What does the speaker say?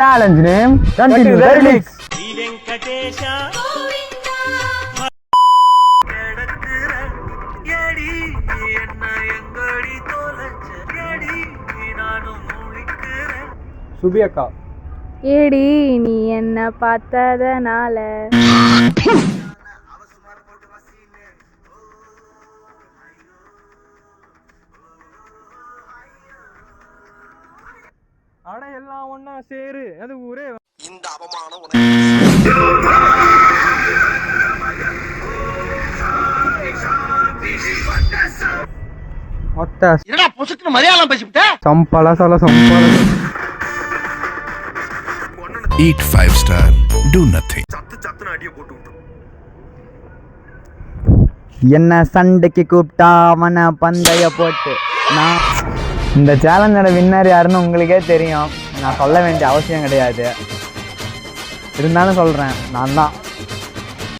Challenge name Continue the Remix. சுபி அக்கா ஏடி நீ என்ன பார்த்ததனால அட எல்லாம் ஒண்ணா சேரு. அது ஊரே இந்த அவமானம் என்னடா பொசுக்கு மலையாளம் பேசிவிட்ட? சம்பள சல சம்பள. சத்து அடியை போட்டு விட்டு என்ன சண்டைக்கு கூப்பிட்டா அவனை பந்தய போட்டு நான் இந்த சேலஞ்சோட வின்னர் யாருன்னு உங்களுக்கே தெரியும். நான் சொல்ல வேண்டிய அவசியம் கிடையாது. இருந்தாலும் சொல்கிறேன் நான் தான்